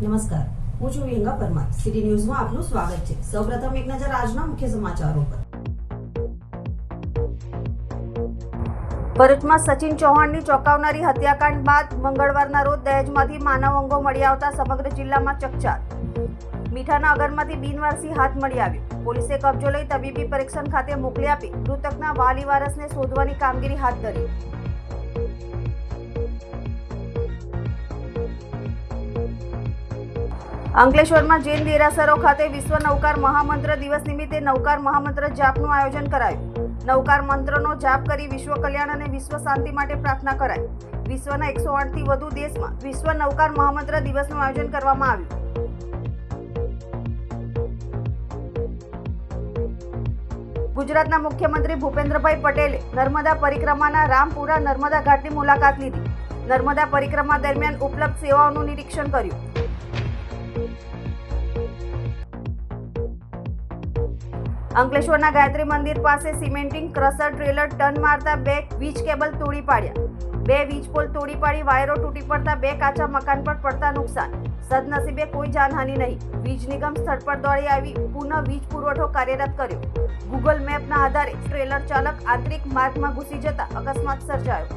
નમસ્કાર. હું છું વિહંગા પરમાર. સિટી ન્યૂઝમાં આપનું સ્વાગત છે. સૌપ્રથમ એક નજર આજના મુખ્ય સમાચારો પર. ભરૂચમાં સચિન ચૌહાણની ચોંકાવનારી હત્યાકાંડ બાદ મંગળવારના રોજ દહેજમાંથી માનવ અંગો મળી આવતા સમગ્ર જિલ્લામાં ચકચાર. મીઠાના અગરમાંથી બિનવારસી હાથ મળી આવ્યો. પોલીસે કબજો લઈ તબીબી પરીક્ષણ ખાતે મોકલી આપી મૃતકના વાલી વારસને શોધવાની કામગીરી હાથ ધરી. અંકલેશ્વરમાં જૈન દેરાસરો ખાતે વિશ્વ નૌકાર મહામંત્ર દિવસ નિમિત્તે નૌકાર મહામંત્ર જાપનું આયોજન કરાયું. નૌકાર મંત્રનો જાપ કરી વિશ્વ કલ્યાણ અને વિશ્વ શાંતિ માટે પ્રાર્થના કરાઈ. વિશ્વના એકસો આઠથી વધુ દેશમાં વિશ્વ નૌકાર મહામંત્ર દિવસનું આયોજન કરવામાં આવ્યું. ગુજરાતના મુખ્યમંત્રી ભૂપેન્દ્રભાઈ પટેલે નર્મદા પરિક્રમાના રામપુરા નર્મદા ઘાટની મુલાકાત લીધી. નર્મદા પરિક્રમા દરમિયાન ઉપલબ્ધ સેવાઓનું નિરીક્ષણ કર્યું. અંકલેશ્વરના ગાયત્રી મંદિર પાસે સિમેન્ટિંગ, ક્રશર, ટ્રેલર, ટન મારતા બે વીજ કેબલ તોડી પાડ્યા. બે વીજ પોલ તોડી પાડી, વાયરો તૂટી પડતા બે કાચા મકાન પર પડતા નુકસાન. સદનસીબે કોઈ જાનહાનિ નહીં. વીજ નિગમ સ્થળ પર દોડી આવી, પુનઃ વીજ પુરવઠો કાર્યરત કર્યો. ગૂગલ મેપના આધારે ટ્રેલર ચાલક આંતરિક માર્ગમાં ઘૂસી જતા અકસ્માત સર્જાયો.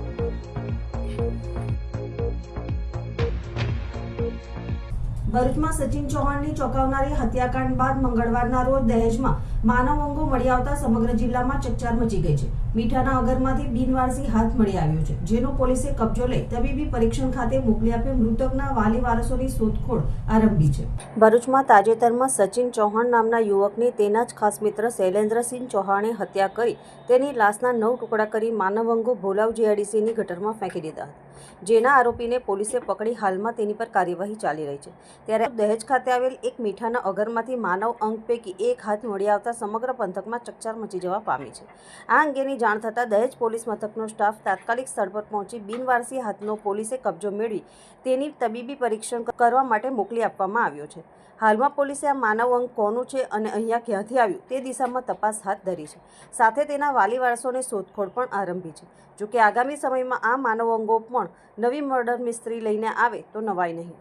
ભરૂચમાં સચિન ચૌહાણની ચોંકાવનારી હત્યાકાંડ બાદ મંગળવારના રોજ દહેજમાં માનવ અંગો મળી આવતા સમગ્ર જિલ્લામાં ચકચાર મચી ગઈ છે. મીઠાના અગરમાંથી બિનવારસી હાથ મળી આવ્યો છે, જેનો પોલીસે કબજો લઈ તબીબી પરીક્ષણ ખાતે મોકલી આપી મૃતકના વાલી વારસોની શોધખોળ આરંભી છે. ભરૂચમાં તાજેતરમાં સચિન ચૌહાણ નામના યુવકની તેના જ ખાસ મિત્ર શૈલેન્દ્રસિંહ ચૌહાણે હત્યા કરી, તેની લાશના નવ ટુકડા કરી માનવ અંગો ભોલાવ જીઆઈડીસીની ગટરમાં ફેંકી દીધા હતા. જેના આરોપીને પોલીસે પકડી હાલમાં તેની પર કાર્યવાહી ચાલી રહી છે. ત્યારે દહેજ ખાતે આવેલ એક મીઠાના અગરમાંથી માનવ અંગ પૈકી એક હાથ મળી આવતા સમગ્ર પંથકમાં ચકચાર મચી જવા પામી છે. આ અંગેની જાણ થતાં દહેજ પોલીસ મથકનો સ્ટાફ તાત્કાલિક સ્થળ પર પહોંચી બિનવારસી હાથનો પોલીસે કબજો મેળવી તેની તબીબી પરીક્ષણ કરવા માટે મોકલી આપવામાં આવ્યો છે. હાલમાં પોલીસે આ માનવ અંગ કોનું છે અને અહીંયા ક્યાંથી આવ્યું તે દિશામાં તપાસ હાથ ધરી છે. સાથે તેના વાલી વારસોને શોધખોળ પણ આરંભી છે. જોકે આગામી સમયમાં આ માનવ અંગો પણ નવી મર્ડર મિસ્ત્રી લઈને આવે તો નવાય નહીં.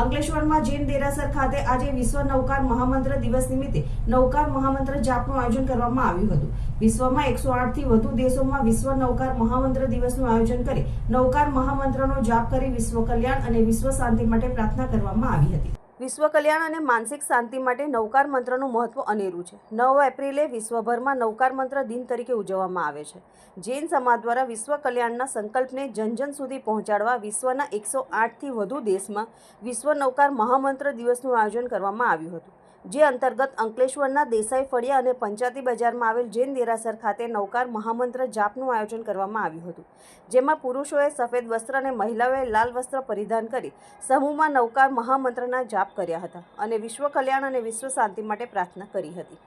અંકલેશ્વરમાં જૈન દેરાસર ખાતે આજે વિશ્વ નૌકાર મહામંત્ર દિવસ નિમિત્તે નૌકાર મહામંત્ર જાપનું આયોજન કરવામાં આવ્યું હતું. વિશ્વમાં એકસો આઠથી વધુ દેશોમાં વિશ્વ નૌકાર મહામંત્ર દિવસનું આયોજન કરી નૌકાર મહામંત્રનો જાપ કરી વિશ્વ કલ્યાણ અને વિશ્વ શાંતિ માટે પ્રાર્થના કરવામાં આવી હતી. વિશ્વ કલ્યાણ અને માનસિક શાંતિ માટે નવકાર મંત્રનું મહત્વ અનેરું છે. નવ એપ્રિલે વિશ્વભરમાં નવકાર મંત્ર દિન તરીકે ઉજવવામાં આવે છે. જૈન સમાજ દ્વારા વિશ્વ કલ્યાણના સંકલ્પને જન જન સુધી પહોંચાડવા વિશ્વના એકસો આઠથી વધુ દેશમાં વિશ્વ નવકાર મહામંત્ર દિવસનું આયોજન કરવામાં આવ્યું હતું. જે અંતર્ગત અંકલેશ્વરના દેસાઈ ફળિયા અને પંચાતી બજારમાં આવેલ જૈન દેરાસર ખાતે નૌકાર મહામંત્ર જાપનું આયોજન કરવામાં આવ્યું હતું, જેમાં પુરુષોએ સફેદ વસ્ત્ર અને મહિલાઓએ લાલ વસ્ત્ર પરિધાન કરી સમૂહમાં નૌકાર મહામંત્રના જાપ કર્યા હતા અને વિશ્વ કલ્યાણ અને વિશ્વ શાંતિ માટે પ્રાર્થના કરી હતી.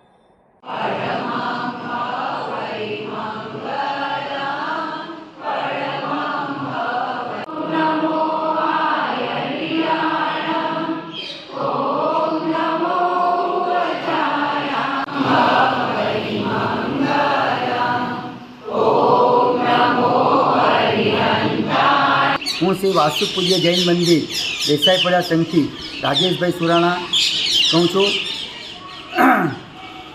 હું શ્રી વાસ્તુ પૂજ્ય જૈન મંદિર દેસાઈપડા સંઘથી રાજેશભાઈ સુરાણા કહું છું.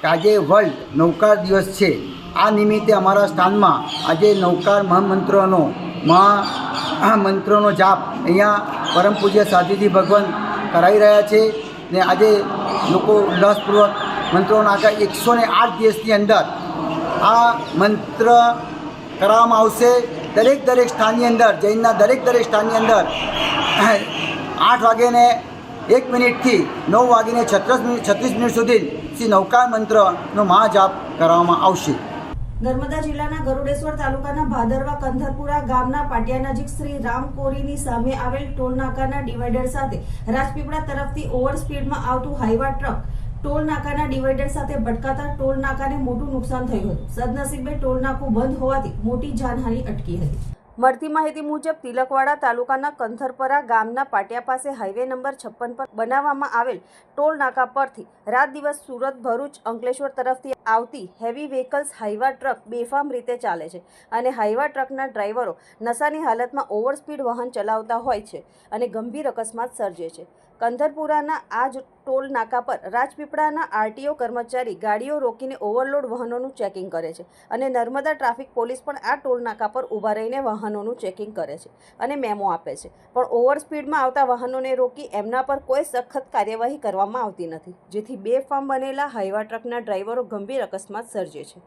આજે વર્લ્ડ નૌકાર દિવસ છે. આ નિમિત્તે અમારા સ્થાનમાં આજે નૌકાર મહામંત્રનો મહા મંત્રનો જાપ અહીંયા પરમ પૂજ્ય સાધુજી ભગવાન કરાવી રહ્યા છે ને આજે લોકો ઉલ્લાસપૂર્વક મંત્રોના આગળ એકસો ને આઠ દિવસની અંદર આ મંત્ર કરવામાં આવશે. દરેક દરેક સ્થાનની અંદર, જૈનના દરેક દરેક સ્થાનની અંદર, આઠ વાગ્યાને એક મિનિટથી નવ વાગીને છત્રીસ મિનિટ છત્રીસ મિનિટ સુધી શ્રી નૌકાર મંત્રનો મહાજાપ કરવામાં આવશે. નર્મદા જિલ્લાના ગરુડેશ્વર તાલુકાના ભાદરવા કંધરપુરા ગામના પાટિયા નજીક શ્રી રામ કોરીની સામે આવેલ ટોલ નાકાના ડિવાઈડર સાથે રાજપીપળા તરફથી ઓવર સ્પીડમાં આવતું હાઈવા ટ્રક ટોલ નાકાના ડિવાઈડર સાથે ભટકાતા ટોલ નાકાને મોટું નુકસાન થયું હતું. સદનસીબે ટોલ નાકું બંધ હોવાથી મોટી જાનહાનિ અટકી હતી. મળતી માહિતી મુજબ, તિલકવાડા તાલુકાના કંથરપરા ગામના પાટિયા પાસે હાઈવે નંબર છપ્પન પર બનાવવામાં આવેલ ટોલ નાકા પરથી રાત દિવસ સુરત ભરૂચ અંકલેશ્વર તરફથી આવતી હેવી વ્હીકલ્સ હાઈવા ટ્રક બેફામ રીતે ચાલે છે અને હાઈવા ટ્રકના ડ્રાઈવરો નશાની હાલતમાં ઓવરસ્પીડ વાહન ચલાવતા હોય છે અને ગંભીર અકસ્માત સર્જે છે. કંધરપુરાના આ જ ટોલ નાકા પર રાજપીપળાના આરટીઓ કર્મચારી ગાડીઓ રોકીને ઓવરલોડ વાહનોનું ચેકિંગ કરે છે અને નર્મદા ટ્રાફિક પોલીસ પણ આ ટોલ નાકા પર ઊભા રહીને વાહનોનું ચેકિંગ કરે છે અને મેમો આપે છે. પણ ઓવર સ્પીડમાં આવતા વાહનોને રોકી એમના પર કોઈ સખત કાર્યવાહી કરવામાં આવતી નથી, જેથી બેફામ બનેલા હાઈવા ટ્રકના ડ્રાઈવરો ગંભીર અકસ્માત સર્જે છે.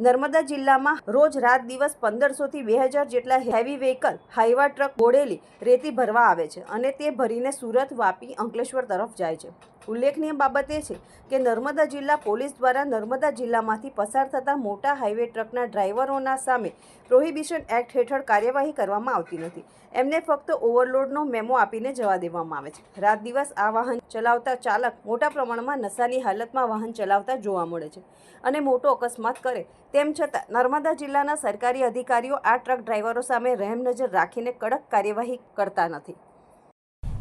નર્મદા જિલ્લામાં રોજ રાત દિવસ પંદરસોથી બે હજાર જેટલા heavy vehicle Hyva truck Bodeli રેતી ભરવા આવે છે અને તે ભરીને સુરત વાપી અંકલેશ્વર તરફ જાય છે. ઉલ્લેખનીય બાબત એ છે કે નર્મદા જિલ્લા પોલીસ દ્વારા નર્મદા જિલ્લામાંથી પસાર થતા મોટા હાઈવે ટ્રકના ડ્રાઈવરોના સામે પ્રોહિબિશન એક્ટ હેઠળ કાર્યવાહી કરવામાં આવતી નથી. એમને ફક્ત ઓવરલોડનો મેમો આપીને જવા દેવામાં આવે છે. રાત દિવસ આ વાહન ચલાવતા ચાલક મોટા પ્રમાણમાં નશાની હાલતમાં વાહન ચલાવતા જોવા મળે છે અને મોટો અકસ્માત કરે. તેમ છતાં નર્મદા જિલ્લાના સરકારી અધિકારીઓ આ ટ્રક ડ્રાઈવરો સામે રહેમ નજર રાખીને કડક કાર્યવાહી કરતા નથી.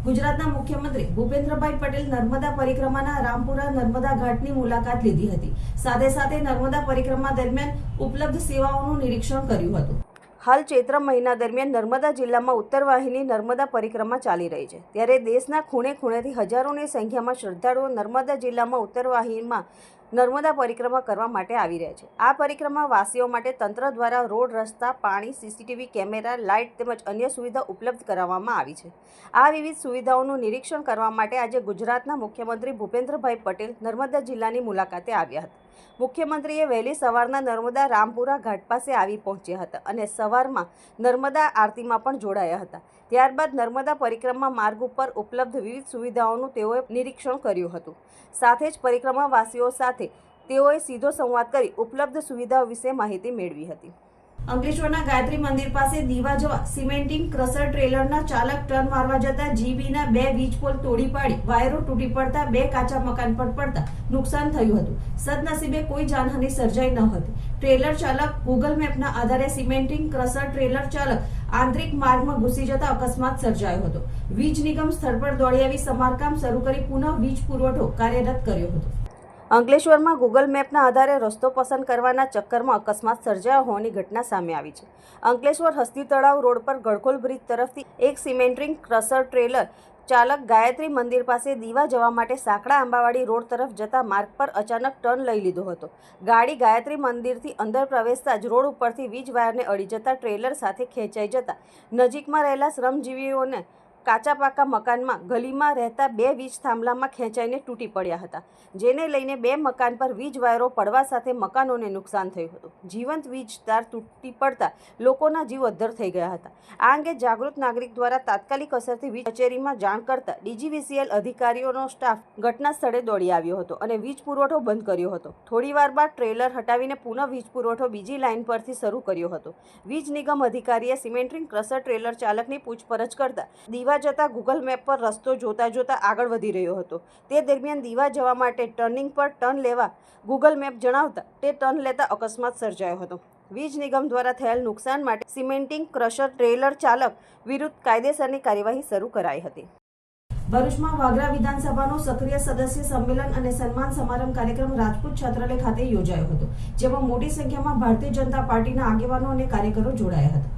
ગુજરાતના મુખ્યમંત્રી ભૂપેન્દ્રભાઈ પટેલ નર્મદા પરિક્રમાના રામપુરા નર્મદા ઘાટની મુલાકાત લીધી હતી. સાથે સાથે નર્મદા પરિક્રમા દરમિયાન ઉપલબ્ધ સેવાઓનું નિરીક્ષણ કર્યું હતું. હાલ ચૈત્ર મહિના દરમિયાન નર્મદા જિલ્લામાં ઉત્તર વાહિની નર્મદા પરિક્રમા ચાલી રહી છે. ત્યારે દેશના ખૂણે ખૂણેથી હજારોની સંખ્યામાં શ્રદ્ધાળુઓ નર્મદા જિલ્લામાં ઉત્તર વાહિનીમાં નર્મદા પરિક્રમા કરવા માટે આવી રહ્યા છે. આ પરિક્રમા વાસીઓ માટે તંત્ર દ્વારા રોડ, રસ્તા, પાણી, સીસીટીવી કેમેરા, લાઇટ તેમજ અન્ય સુવિધા ઉપલબ્ધ કરાવવામાં આવી છે. આ વિવિધ સુવિધાઓનું નિરીક્ષણ કરવા માટે આજે ગુજરાતના મુખ્યમંત્રી ભૂપેન્દ્રભાઈ પટેલ નર્મદા જિલ્લાની મુલાકાતે આવ્યા હતા. મુખ્યમંત્રીએ વહેલી સવારના નર્મદા રામપુરા ઘાટ પાસે આવી પહોંચ્યા હતા અને સવારમાં નર્મદા આરતીમાં પણ જોડાયા હતા. ત્યારબાદ નર્મદા પરિક્રમા માર્ગ ઉપર ઉપલબ્ધ વિવિધ સુવિધાઓનું તેઓએ નિરીક્ષણ કર્યું હતું. સાથે જ પરિક્રમાવાસીઓ સાથે તેઓએ સીધો સંવાદ કરી ઉપલબ્ધ સુવિધાઓ વિશે માહિતી મેળવી હતી. અંકલેશ્વરના ગાયત્રી મંદિર પાસે દીવા જવા સિમેન્ટિંગ ક્રશર ટ્રેલરના ચાલક ટર્ન મારવા જતા જીબીના બે વીજ પોલ તોડી પાડી, વાયરો તૂટી પડતા બે કાચા મકાન પર પડતા નુકસાન થયું હતું. સદનસીબે કોઈ જાનહાની સર્જાઈ ન હતી. ટ્રેલર ચાલક ગૂગલ મેપના આધારે સિમેન્ટિંગ ક્રશર ટ્રેલર ચાલક આંતરિક માર્ગમાં ઘૂસી જતા અકસ્માત સર્જાયો હતો. વીજ નિગમ સ્થળ પર દોડી આવી સમારકામ શરૂ કરી પુનઃ વીજ પુરવઠો કાર્યરત કર્યો હતો. અંકલેશ્વરમાં ગૂગલ મેપના આધારે રસ્તો પસંદ કરવાના ચક્કરમાં અકસ્માત સર્જાયો હોવાની ઘટના સામે આવી છે. અંકલેશ્વર હસ્તી તળાવ રોડ પર ગળખોલ બ્રિજ તરફથી એક સિમેન્ટ્રિંગ ક્રસર ટ્રેલર ચાલક ગાયત્રી મંદિર પાસે દીવા જવા માટે સાંકડા આંબાવાડી રોડ તરફ જતા માર્ગ પર અચાનક ટર્ન લઈ લીધો હતો. ગાડી ગાયત્રી મંદિરથી અંદર પ્રવેશતા જ રોડ ઉપરથી વીજ વાયરને અડી જતા ટ્રેલર સાથે ખેંચાઈ જતા નજીકમાં રહેલા શ્રમજીવીઓને કાચા પાકા મકાનમાં ગલીમાં રહેતા બે વીજ થાંભલામાં ખેંચાઈને તૂટી પડ્યા હતા, જેને લઈને બે મકાન પર વીજ વાયરો પડવા સાથે મકાનોને નુકસાન થયું હતું. જીવંત વીજ તાર તૂટી પડતા લોકોના જીવ અદ્ધર થઈ ગયા હતા. આ અંગે જાગૃત નાગરિક દ્વારા તાત્કાલિક અસરથી વીજ કચેરીમાં જાણ કરતા ડીજીવીસીએલ અધિકારીઓનો સ્ટાફ ઘટના સ્થળે દોડી આવ્યો હતો અને વીજ પુરવઠો બંધ કર્યો હતો. થોડીવાર બાદ ટ્રેલર હટાવીને પુનઃ વીજ પુરવઠો બીજી લાઇન પરથી શરૂ કર્યો હતો. વીજ નિગમ અધિકારીએ સિમેન્ટ્રિંગ ક્રશર ટ્રેલર ચાલકની પૂછપરછ કરતા દીવા જતા ગૂગલ મેપ પર રસ્તો જોતા જોતા આગળ વધી રહ્યો હતો. તે દરમિયાન દીવા જવા માટે ટર્નિંગ પર ટર્ન લેવા ગૂગલ મેપ જણાવતા તે ટર્ન લેતા અકસ્માત સર્જાયો હતો. વીજ નિગમ દ્વારા થયેલ નુકસાન માટે સિમેન્ટિંગ, ક્રશર, ટ્રેલર ચાલક વિરુદ્ધ કાયદેસરની કાર્યવાહી શરૂ કરાઈ હતી. ભરૂચમાં વાગરા વિધાનસભાનો સક્રિય સદસ્ય સંમેલન અને સન્માન સમારંભ કાર્યક્રમ રાજપૂત છાત્રાલય ખાતે યોજાયો હતો, જેમાં મોટી સંખ્યામાં ભારતીય જનતા પાર્ટીના આગેવાનો અને કાર્યકરો જોડાયા હતા.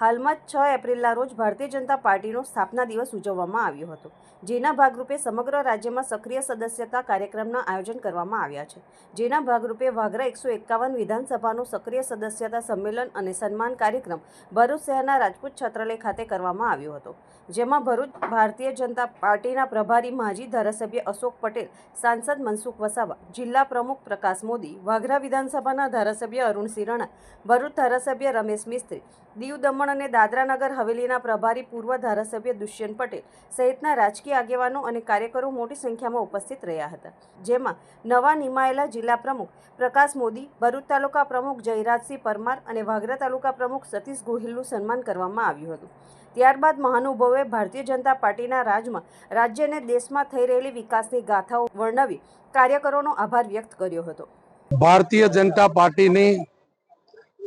હાલમાં જ છ એપ્રિલના રોજ ભારતીય જનતા પાર્ટીનો સ્થાપના દિવસ ઉજવવામાં આવ્યો હતો, જેના ભાગરૂપે સમગ્ર રાજ્યમાં સક્રિય સદસ્યતા કાર્યક્રમના આયોજન કરવામાં આવ્યા છે. જેના ભાગરૂપે વાગરા એકસો એકાવન વિધાનસભાનું સક્રિય સદસ્યતા સંમેલન અને સન્માન કાર્યક્રમ ભરૂચ શહેરના રાજપૂત છાત્રાલય ખાતે કરવામાં આવ્યો હતો. જેમાં ભરૂચ ભારતીય જનતા પાર્ટીના પ્રભારી માજી ધારાસભ્ય અશોક પટેલ, સાંસદ મનસુખ વસાવા, જિલ્લા પ્રમુખ પ્રકાશ મોદી વાઘરા વિધાનસભાના ધારાસભ્ય અરુણ સિરાણા, ભરૂચ ધારાસભ્ય રમેશ મિસ્ત્રી દીવ દમણ અને દાદરાનગર હવેલીના પ્રભારી પૂર્વ ધારાસભ્ય દુષ્યંત પટેલ સહિતના રાજકીય આગેવાનો અને કાર્યકરો મોટી સંખ્યામાં ઉપસ્થિત રહ્યા હતા. જેમાં નવા નિમાયેલા જિલ્લા પ્રમુખ પ્રકાશ મોદી, ભરૂચ તાલુકા પ્રમુખ જયરાજસિંહ પરમાર અને વાગરા તાલુકા પ્રમુખ સતીશ ગોહિલનું સન્માન કરવામાં આવ્યું હતું. ત્યારબાદ મહાનુભાવોએ ભારતીય જનતા પાર્ટીના રાજમાં રાજ્ય અને દેશમાં થઈ રહેલી વિકાસની ગાથાઓ વર્ણવી કાર્યકરોનો આભાર વ્યક્ત કર્યો હતો. ભારતીય જનતા પાર્ટીની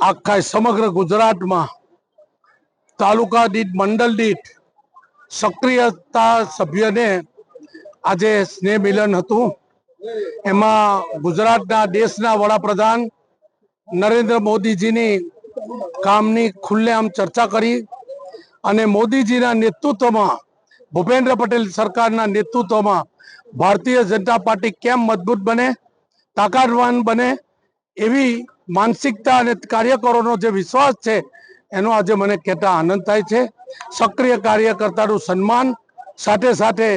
આખા સમગ્ર ગુજરાતમાં તાલુકા દીઠ, મંડળ દીઠ સક્રિયતા સભ્યને આજે સ્નેહ મિલન હતું. એમાં ગુજરાતના દેશના વડાપ્રધાન નરેન્દ્ર મોદીજીની કામની ખુલ્લેઆમ ચર્ચા કરી અને મોદીજીના નેતૃત્વમાં, ભૂપેન્દ્ર પટેલ સરકારના નેતૃત્વમાં ભારતીય જનતા પાર્ટી કેમ મજબૂત બને, તાકાતવાન બને એવી માનસિકતા અને કાર્યકરોનો જે વિશ્વાસ છે એનો આજે મને કહેતા આનંદ થાય છે. સક્રિય કાર્યકર્તાનું સન્માન, સાથે સાથે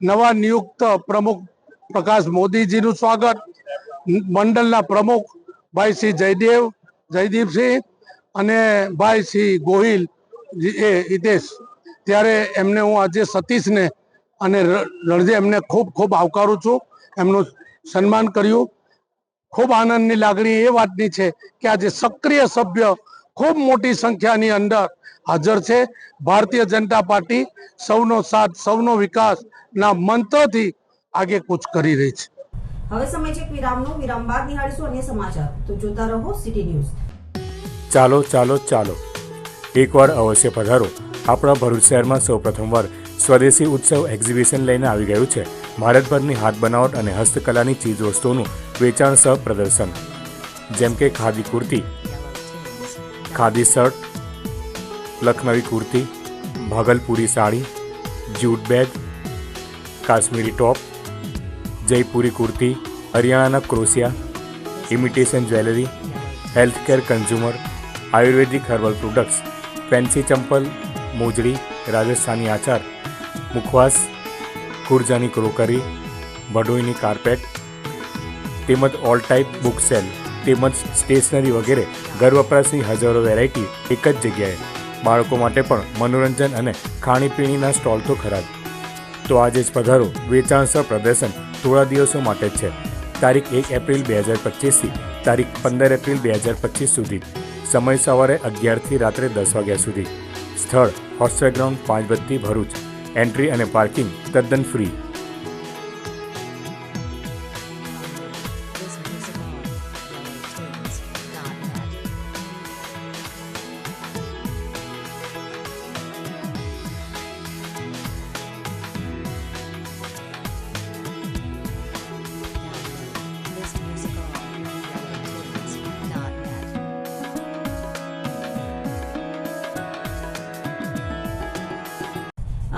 નવા નિયુક્ત પ્રમુખ પ્રકાશ મોદીજીનું સ્વાગત, મંડળના પ્રમુખ ભાઈ શ્રી જયદેવ, જયદીપસિંહ અને ભાઈ શ્રી ગોહિલ એ હિતેશ. ત્યારે એમને હું આજે સતીશને અને રણજે એમને ખૂબ ખૂબ આવકારું છું. એમનું સન્માન કર્યું. ખૂબ આનંદની લાગણી એ વાતની છે કે આજે સક્રિય સભ્ય ખૂબ મોટી સંખ્યાની અંદર હાજર છે. ભારતીય જનતા પાર્ટી સૌનો સાથ સૌનો વિકાસના મંત્રથી આગે કૂચ કરી રહી છે. હવે સમય છે વિરામનો. વિરામ બાદ નિહાળીશું અન્ય સમાચાર. તો જોતા રહો સિટી ન્યૂઝ ચાલો ચાલો ચાલો. એકવાર અવશ્ય પધારો. આપણા ભરૂચ શહેરમાં સૌ પ્રથમવાર સ્વદેશી ઉત્સવ એક્ઝિબિશન લઈને આવી ગયું છે. ભારતભરની હાથ બનાવટ અને હસ્તકલાની ચીજવસ્તુઓનું વેચાણ સહ પ્રદર્શન. જેમ કે khadi kurti khadi shirt, Lucknowi kurti, Bhagalpuri sari jute bag, Kashmiri top, Jaipuri kurti, હરિયાણાના ક્રોસિયા, imitation jewellery, healthcare consumer, Ayurvedic herbal products, fancy ચંપલ, મોજડી, રાજસ્થાની આચાર, મુખવાસ, ખુરજાની ક્રોકરી, ભડોઈની કાર્પેટ, તેમજ ઓલ ટાઈપ બુક સેલ તેમજ સ્ટેશનરી વગેરે ઘર વપરાશની હજારો વેરાયટી એક જ જગ્યાએ. બાળકો માટે પણ મનોરંજન અને ખાણીપીણીના સ્ટોલ તો ખરા તો આજે જ પધારો વેચાણ સહ પ્રદર્શન થોડા દિવસો માટે જ છે. તારીખ એક એપ્રિલ બે હજાર પચીસથી તારીખ પંદર એપ્રિલ બે હજાર પચીસ સુધી. સમય સવારે અગિયારથી રાત્રે દસ વાગ્યા સુધી. સ્થળ હોસ્ટેલ ગ્રાઉન્ડ પાંચ બત્તી ભરૂચ. એન્ટ્રી અને પાર્કિંગ તદ્દન ફ્રી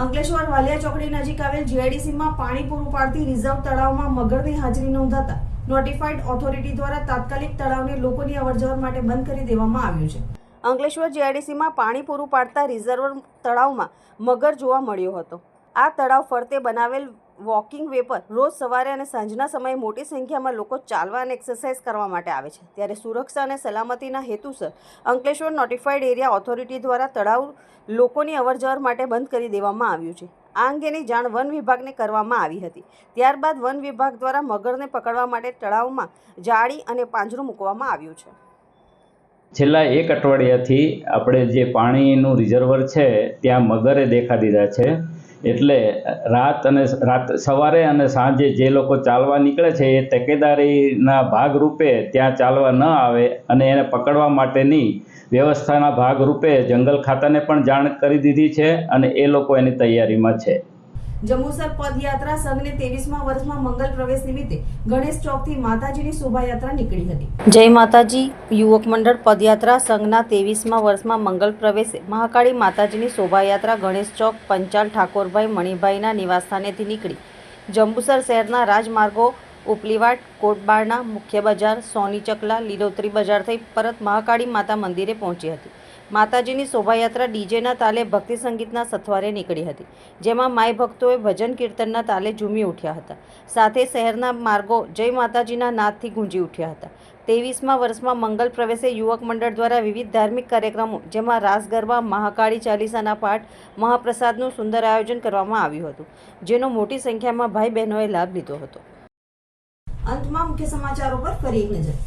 અંકલેશ્વર વાલિયા ચોકડી નજીક આવેલ જીઆઈડીસીમાં પાણી પૂરું પાડતી રિઝર્વ તળાવમાં મગરની હાજરી નોંધાતા નોટિફાઈડ ઓથોરિટી દ્વારા તાત્કાલિક તળાવને લોકોની અવરજવર માટે બંધ કરી દેવામાં આવ્યું છે. અંકલેશ્વર જીઆઈડીસીમાં પાણી પૂરું પાડતા રિઝર્વ તળાવમાં મગર જોવા મળ્યો હતો. આ તળાવ ફરતે બનાવેલ વોકિંગ વે પર રોજ સવારે અને સાંજના સમયે મોટી સંખ્યામાં લોકો ચાલવા અને એક્સરસાઇઝ કરવા માટે આવે છે. ત્યારે સુરક્ષા અને સલામતીના હેતુસર અંકલેશ્વર નોટિફાઈડ એરિયા ઓથોરિટી દ્વારા તળાવ લોકોની અવરજવર માટે બંધ કરી દેવામાં આવ્યું છે. આ અંગેની જાણ વન વિભાગને કરવામાં આવી હતી. ત્યારબાદ વન વિભાગ દ્વારા મગરને પકડવા માટે તળાવમાં જાળી અને પાંજરું મૂકવામાં આવ્યું છે. છેલ્લા એક અઠવાડિયાથી આપણે જે પાણીનું રિઝર્વર છે, ત્યાં મગરે દેખા દીધા છે. એટલે રાત અને રાત સવારે અને સાંજે જે લોકો ચાલવા નીકળે છે, એ તકેદારીના ભાગરૂપે ત્યાં ચાલવા ન આવે અને એને પકડવા માટેની વ્યવસ્થાના ભાગરૂપે જંગલ ખાતાને પણ જાણ કરી દીધી છે અને એ લોકો એની તૈયારીમાં છે. જંબુસર પદયાત્રા સંઘને ત્રેવીસમા વર્ષમાં મંગલ પ્રવેશ નિમિત્તે ગણેશ ચોકથી માતાજીની શોભાયાત્રા નીકળી હતી. જય માતાજી, યુવક મંડળ પદયાત્રા સંઘના ત્રેવીસમા વર્ષમાં મંગલ પ્રવેશે મહાકાળી માતાજીની શોભાયાત્રા ગણેશ ચોક પંચાલ ઠાકોરભાઈ મણિભાઈના નિવાસસ્થાનેથી નીકળી. જંબુસર શહેરના રાજમાર્ગો ઉપલીવાટ કોટબારના મુખ્ય બજાર, સોની ચકલા, લીલોતરી બજાર થઈ પરત મહાકાળી માતા મંદિરે પહોંચી હતી. માતાજીની શોભાયાત્રા ડીજેના તાલે ભક્તિ સંગીતના સથવારે નીકળી હતી, જેમાં માય ભક્તોએ ભજન કીર્તનના તાલે ઝૂમી ઉઠ્યા હતા. સાથે શહેરના માર્ગો જય માતાજીના નાદથી ગુંજી ઉઠ્યા હતા. ત્રેવીસમા વર્ષમાં મંગલ પ્રવેશે યુવક મંડળ દ્વારા વિવિધ ધાર્મિક કાર્યક્રમો, જેમાં રાસ ગરબા, મહાકાળી ચાલીસાના પાઠ, મહાપ્રસાદનું સુંદર આયોજન કરવામાં આવ્યું હતું, જેનો મોટી સંખ્યામાં ભાઈ બહેનોએ લાભ લીધો હતો. અંતમાં મુખ્ય સમાચારો પર ફરી એક નજર.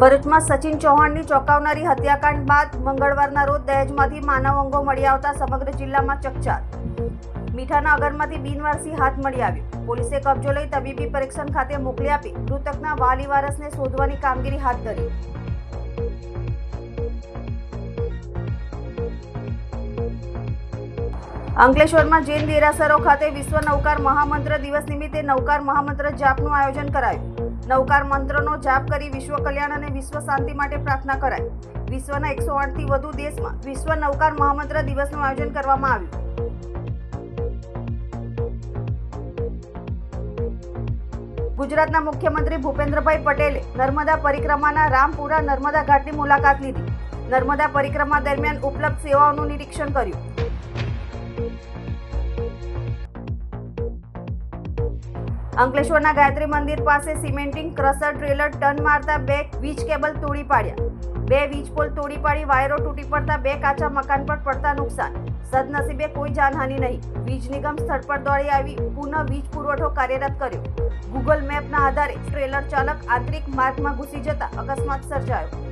ભરૂચમાં સચિન ચૌહાણની ચોંકાવનારી હત્યાકાંડ બાદ મંગળવારના રોજ દહેજમાંથી માનવ અંગો મળી આવતા સમગ્ર જિલ્લામાં ચકચાર. મીઠાના અગરમાંથી બિનવારસી હાથ મળી આવ્યો. પોલીસે કબજો લઈ તબીબી પરીક્ષણ ખાતે મોકલી આપી મૃતકના વાલી વારસને શોધવાની કામગીરી હાથ ધરી. અંકલેશ્વરમાં જૈન દેરાસરો ખાતે વિશ્વ નૌકાર મહામંત્ર દિવસ નિમિત્તે નૌકાર મહામંત્ર જાપનું આયોજન કરાયું. નૌકાર મંત્રનો જાપ કરી વિશ્વ કલ્યાણ અને વિશ્વ શાંતિ માટે પ્રાર્થના કરાઈ. વિશ્વના એકસો આઠથી વધુ દેશમાં વિશ્વ નવકાર મહામંત્ર દિવસનું આયોજન કરવામાં આવ્યું. ગુજરાતના મુખ્યમંત્રી ભૂપેન્દ્રભાઈ પટેલે નર્મદા પરિક્રમાના રામપુરા નર્મદા ઘાટની મુલાકાત લીધી. નર્મદા પરિક્રમા દરમિયાન ઉપલબ્ધ સેવાઓનું નિરીક્ષણ કર્યું. અંકલેશ્વરના ગાયત્રી મંદિર પાસે સિમેન્ટિંગ ક્રશર ટ્રેલર ટન મારતા બે વીજ કેબલ તોડી પાડ્યા. બે વીજ પોલ તોડી પાડી વાયરો તૂટી પડતા બે કાચા મકાન પર પડતા નુકસાન. સદનસીબે કોઈ જાનહાનિ નહીં. વીજ નિગમ સ્થળ પર દોડી આવી પુનઃ વીજ પુરવઠો કાર્યરત કર્યો. ગૂગલ મેપના આધારે ટ્રેલર ચાલક આંતરિક માર્ગમાં ઘૂસી જતા અકસ્માત સર્જાયો.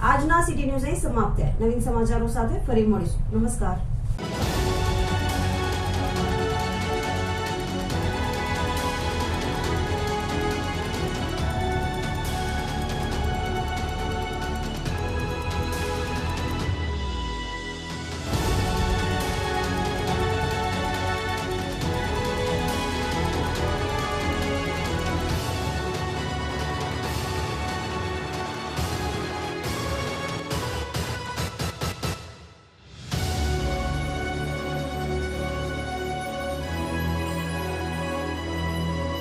આજના સિટી ન્યૂઝ અહીં સમાપ્ત થયા. નવીન સમાચારો સાથે ફરી મળીશું. નમસ્કાર.